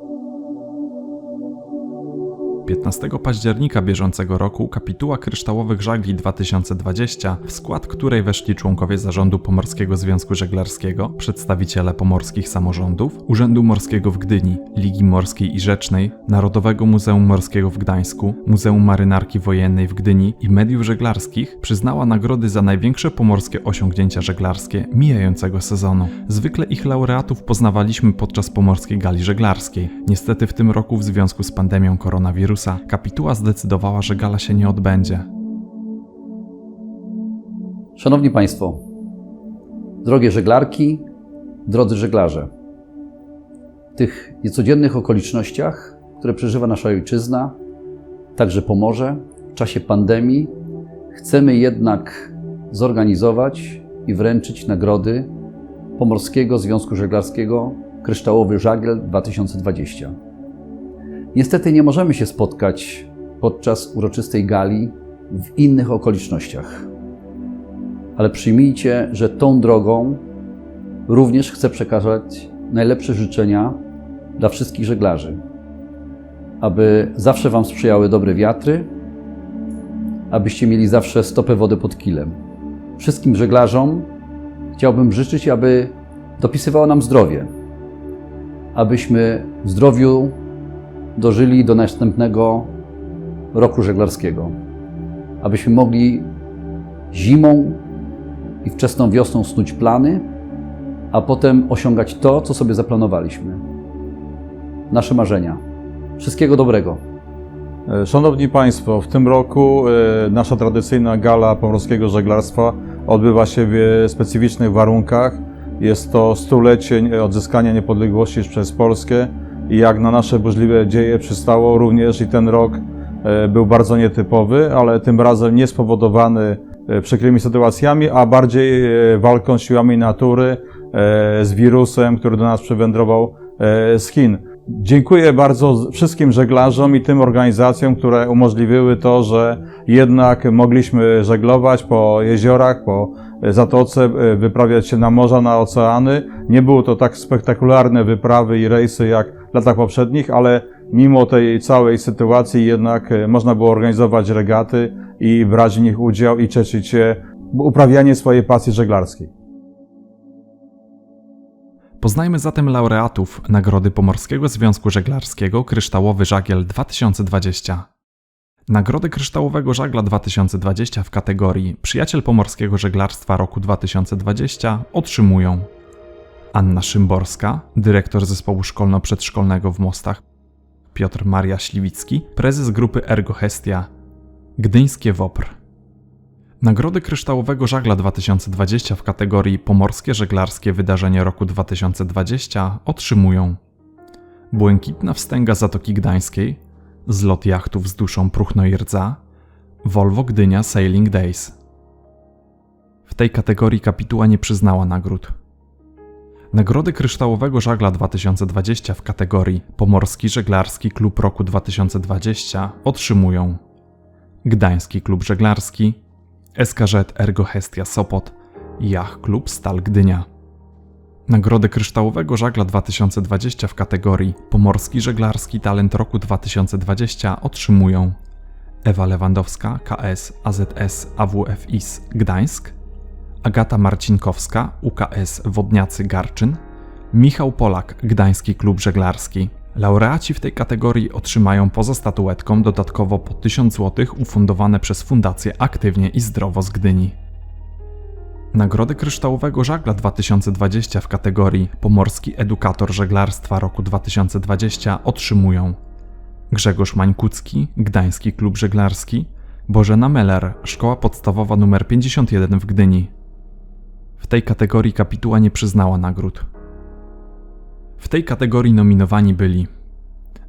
thank you. 15 października bieżącego roku kapituła kryształowych żagli 2020, w skład której weszli członkowie zarządu Pomorskiego Związku Żeglarskiego, przedstawiciele pomorskich samorządów, Urzędu Morskiego w Gdyni, Ligi Morskiej i Rzecznej, Narodowego Muzeum Morskiego w Gdańsku, Muzeum Marynarki Wojennej w Gdyni i mediów żeglarskich, przyznała nagrody za największe pomorskie osiągnięcia żeglarskie mijającego sezonu. Zwykle ich laureatów poznawaliśmy podczas pomorskiej gali żeglarskiej. Niestety w tym roku w związku z pandemią koronawirusa kapituła zdecydowała, że gala się nie odbędzie. Szanowni Państwo, drogie żeglarki, drodzy żeglarze, w tych niecodziennych okolicznościach, które przeżywa nasza ojczyzna, także Pomorze, w czasie pandemii, chcemy jednak zorganizować i wręczyć nagrody Pomorskiego Związku Żeglarskiego Kryształowy Żagiel 2020. Niestety nie możemy się spotkać podczas uroczystej gali w innych okolicznościach. Ale przyjmijcie, że tą drogą również chcę przekazać najlepsze życzenia dla wszystkich żeglarzy, aby zawsze Wam sprzyjały dobre wiatry, abyście mieli zawsze stopę wody pod kilem. Wszystkim żeglarzom chciałbym życzyć, aby dopisywało nam zdrowie, abyśmy w zdrowiu dożyli do następnego roku żeglarskiego, abyśmy mogli zimą i wczesną wiosną snuć plany, a potem osiągać to, co sobie zaplanowaliśmy. Nasze marzenia. Wszystkiego dobrego. Szanowni Państwo, w tym roku e, nasza tradycyjna gala pomorskiego żeglarstwa odbywa się w specyficznych warunkach. Jest to stulecie odzyskania niepodległości przez Polskę i jak na nasze burzliwe dzieje przystało również i ten rok e, był bardzo nietypowy, ale tym razem nie spowodowany e, przykrymi sytuacjami, a bardziej e, walką siłami natury, z wirusem, który do nas przywędrował z Chin. Dziękuję bardzo wszystkim żeglarzom i tym organizacjom, które umożliwiły to, że jednak mogliśmy żeglować po jeziorach, po zatoce, e, wyprawiać się na morza, na oceany. Nie były to tak spektakularne wyprawy i rejsy jak w latach poprzednich, ale mimo tej całej sytuacji jednak e, można było organizować regaty i brać w nich udział i cieszyć się uprawianiem swojej pasji żeglarskiej. Poznajmy zatem laureatów Nagrody Pomorskiego Związku Żeglarskiego Kryształowy Żagiel 2020. Nagrody Kryształowego Żagla 2020 w kategorii Przyjaciel Pomorskiego Żeglarstwa roku 2020 otrzymują Anna Szymborska, dyrektor zespołu szkolno-przedszkolnego w Mostach, Piotr Maria Śliwicki, prezes grupy Ergo Hestia, Gdyńskie WOPR. Nagrody Kryształowego Żagla 2020 w kategorii Pomorskie Żeglarskie Wydarzenie roku 2020 otrzymują Błękitna Wstęga Zatoki Gdańskiej, Zlot jachtów z duszą Pruchno i Volvo Gdynia Sailing Days. W tej kategorii kapituła nie przyznała nagród. Nagrody Kryształowego Żagla 2020 w kategorii Pomorski Żeglarski Klub Roku 2020 otrzymują Gdański Klub Żeglarski, SKZ Ergo Hestia Sopot, Jach Klub Stal Gdynia. Nagrodę Kryształowego Żagla 2020 w kategorii Pomorski Żeglarski Talent Roku 2020 otrzymują Ewa Lewandowska, KS AZS AWFIS Gdańsk, Agata Marcinkowska, UKS Wodniacy Garczyn, Michał Polak, Gdański Klub Żeglarski. Laureaci w tej kategorii otrzymają poza statuetką dodatkowo po 1000 zł ufundowane przez Fundację Aktywnie i Zdrowo z Gdyni. Nagrody Kryształowego Żagla 2020 w kategorii Pomorski Edukator Żeglarstwa roku 2020 otrzymują Grzegorz Mańkucki, Gdański Klub Żeglarski, Bożena Meller, Szkoła Podstawowa nr 51 w Gdyni. W tej kategorii kapituła nie przyznała nagród. W tej kategorii nominowani byli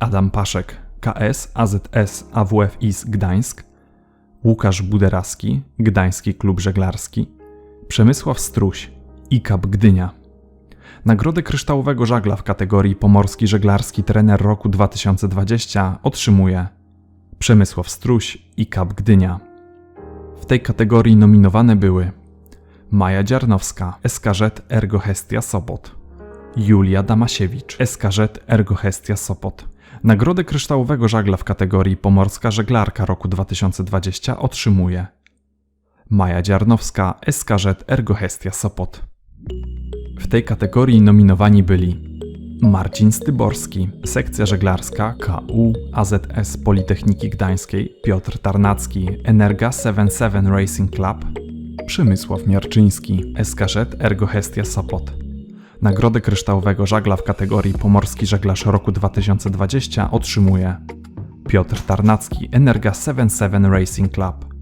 Adam Paszek, KS AZS AWFIS Gdańsk, Łukasz Buderaski, Gdański Klub Żeglarski, Przemysław Struś, IKAP Gdynia. Nagrodę Kryształowego Żagla w kategorii Pomorski Żeglarski Trener Roku 2020 otrzymuje Przemysław Struś, IKAP Gdynia. W tej kategorii nominowane były Maja Dziarnowska, SKZ Ergo Hestia Sobot, Julia Damasiewicz, SKZ Ergo Hestia Sopot. Nagrodę kryształowego żagla w kategorii Pomorska Żeglarka roku 2020 otrzymuje Maja Dziarnowska, SKZ Ergo Hestia Sopot. W tej kategorii nominowani byli Marcin Styborski, sekcja żeglarska KU AZS Politechniki Gdańskiej, Piotr Tarnacki, Energa 77 Racing Club, Przemysław Miarczyński, SKZ Ergo Hestia Sopot. Nagrodę kryształowego żagla w kategorii Pomorski Żeglarz roku 2020 otrzymuje Piotr Tarnacki, Energa 77 Racing Club.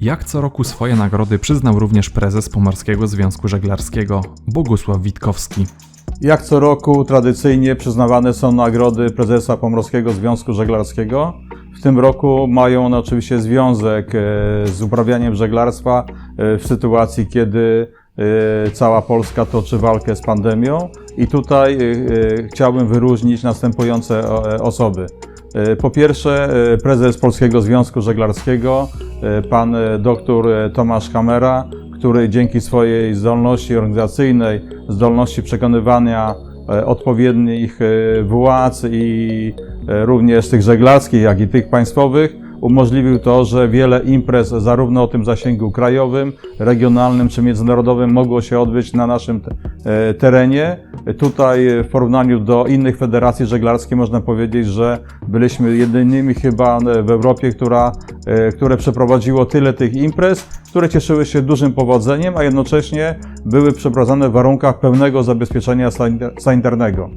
Jak co roku swoje nagrody przyznał również prezes Pomorskiego Związku Żeglarskiego Bogusław Witkowski. Jak co roku tradycyjnie przyznawane są nagrody prezesa Pomorskiego Związku Żeglarskiego. W tym roku mają one oczywiście związek e, z uprawianiem żeglarstwa e, w sytuacji, kiedy e, cała Polska toczy walkę z pandemią. I tutaj chciałbym wyróżnić następujące osoby. E, Po pierwsze, e, prezes Polskiego Związku Żeglarskiego, e, pan e, Tomasz Kamera, który dzięki swojej zdolności organizacyjnej, zdolności przekonywania odpowiednich władz i również tych żeglarskich, jak i tych państwowych, umożliwił to, że wiele imprez, zarówno o tym zasięgu krajowym, regionalnym czy międzynarodowym, mogło się odbyć na naszym e, terenie. Tutaj w porównaniu do innych federacji żeglarskich można powiedzieć, że byliśmy jedynymi chyba e, w Europie, która, e, które przeprowadziło tyle tych imprez, które cieszyły się dużym powodzeniem, a jednocześnie były przeprowadzane w warunkach pełnego zabezpieczenia sanita- sanitarnego.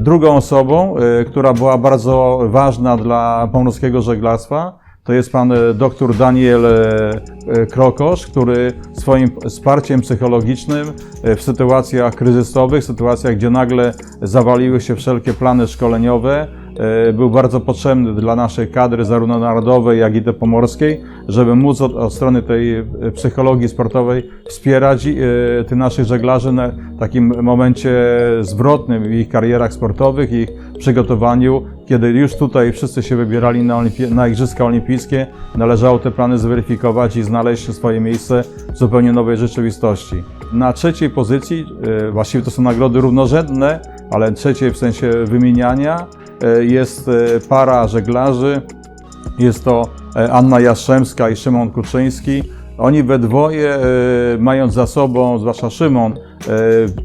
Drugą osobą, e, która była bardzo ważna dla pomorskiego żeglarstwa, to jest pan e, dr Daniel e, Krokosz, który swoim wsparciem psychologicznym w sytuacjach kryzysowych, sytuacjach, gdzie nagle zawaliły się wszelkie plany szkoleniowe, był bardzo potrzebny dla naszej kadry, zarówno narodowej, jak i tej pomorskiej, żeby móc od, od strony tej e, psychologii sportowej wspierać e, tych naszych żeglarzy na takim momencie zwrotnym w ich karierach sportowych, ich przygotowaniu, kiedy już tutaj wszyscy się wybierali na, olimpi- na Igrzyska Olimpijskie, należało te plany zweryfikować i znaleźć swoje miejsce w zupełnie nowej rzeczywistości. Na trzeciej pozycji, e, właściwie to są nagrody równorzędne, ale trzeciej w sensie wymieniania, e, jest e, para żeglarzy, jest to e, Anna Jastrzębska i Szymon Kuczyński. Oni we dwoje, e, mając za sobą, zwłaszcza Szymon, e,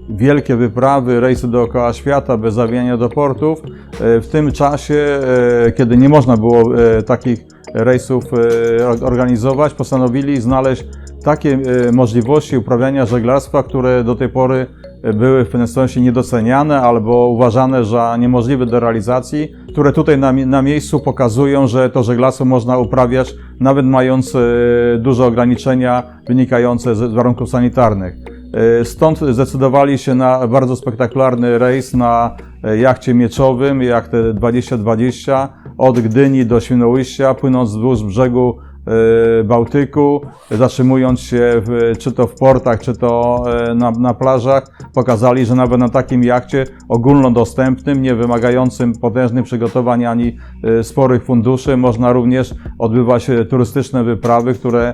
wielkie wyprawy, rejsy dookoła świata bez zawijania do portów, e, w tym czasie, e, kiedy nie można było e, takich rejsów e, organizować, postanowili znaleźć takie e, możliwości uprawiania żeglarstwa, które do tej pory były w pewnym sensie niedoceniane albo uważane za niemożliwe do realizacji, które tutaj na, na miejscu pokazują, że to żeglarstwo można uprawiać nawet mając e, duże ograniczenia wynikające z warunków sanitarnych. E, Stąd zdecydowali się na bardzo spektakularny rejs na e, jachcie mieczowym, jachtę 2020 od Gdyni do Świnoujścia, płynąc wzdłuż brzegu e, Bałtyku, zatrzymując się w, czy to w portach, czy to e, na, na plażach, pokazali, że nawet na takim jachcie ogólnodostępnym, nie wymagającym potężnych przygotowań ani e, sporych funduszy, można również odbywać e, turystyczne wyprawy, które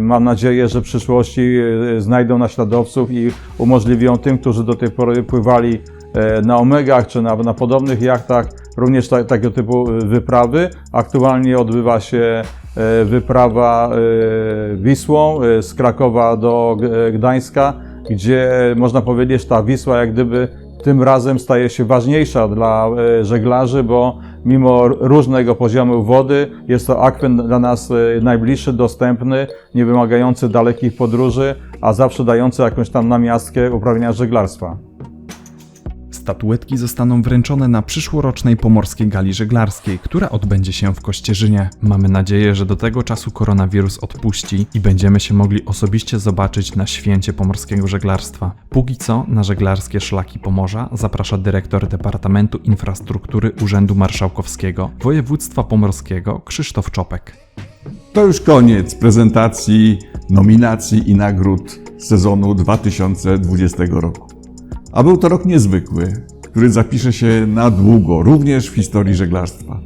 mam nadzieję, że w przyszłości znajdą naśladowców i umożliwią tym, którzy do tej pory pływali na Omegach czy na, na podobnych jachtach, również ta, takiego typu wyprawy. Aktualnie odbywa się wyprawa e, Wisłą e, z Krakowa do Gdańska, gdzie można powiedzieć, ta Wisła jak gdyby tym razem staje się ważniejsza dla e, żeglarzy, bo mimo różnego poziomu wody jest to akwen dla nas e, najbliższy, dostępny, nie wymagający dalekich podróży, a zawsze dający jakąś tam namiastkę uprawiania żeglarstwa. Statuetki zostaną wręczone na przyszłorocznej pomorskiej gali żeglarskiej, która odbędzie się w Kościerzynie. Mamy nadzieję, że do tego czasu koronawirus odpuści i będziemy się mogli osobiście zobaczyć na święcie pomorskiego żeglarstwa. Póki co na żeglarskie szlaki Pomorza zaprasza dyrektor Departamentu Infrastruktury Urzędu Marszałkowskiego Województwa Pomorskiego Krzysztof Czopek. To już koniec prezentacji, nominacji i nagród sezonu 2020 roku. A był to rok niezwykły, który zapisze się na długo, również w historii żeglarstwa.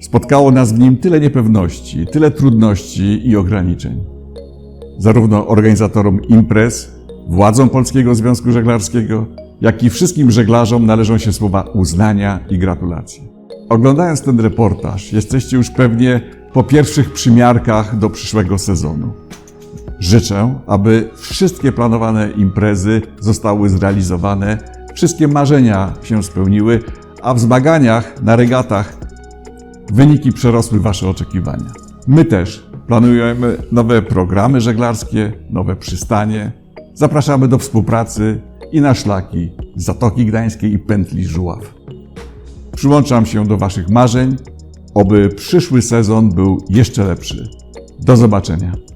Spotkało nas w nim tyle niepewności, tyle trudności i ograniczeń. Zarówno organizatorom imprez, władzom Polskiego Związku Żeglarskiego, jak i wszystkim żeglarzom należą się słowa uznania i gratulacji. Oglądając ten reportaż, jesteście już pewnie po pierwszych przymiarkach do przyszłego sezonu. Życzę, aby wszystkie planowane imprezy zostały zrealizowane, wszystkie marzenia się spełniły, a w zmaganiach na regatach wyniki przerosły Wasze oczekiwania. My też planujemy nowe programy żeglarskie, nowe przystanie. Zapraszamy do współpracy i na szlaki Zatoki Gdańskiej i Pętli Żuław. Przyłączam się do Waszych marzeń, oby przyszły sezon był jeszcze lepszy. Do zobaczenia.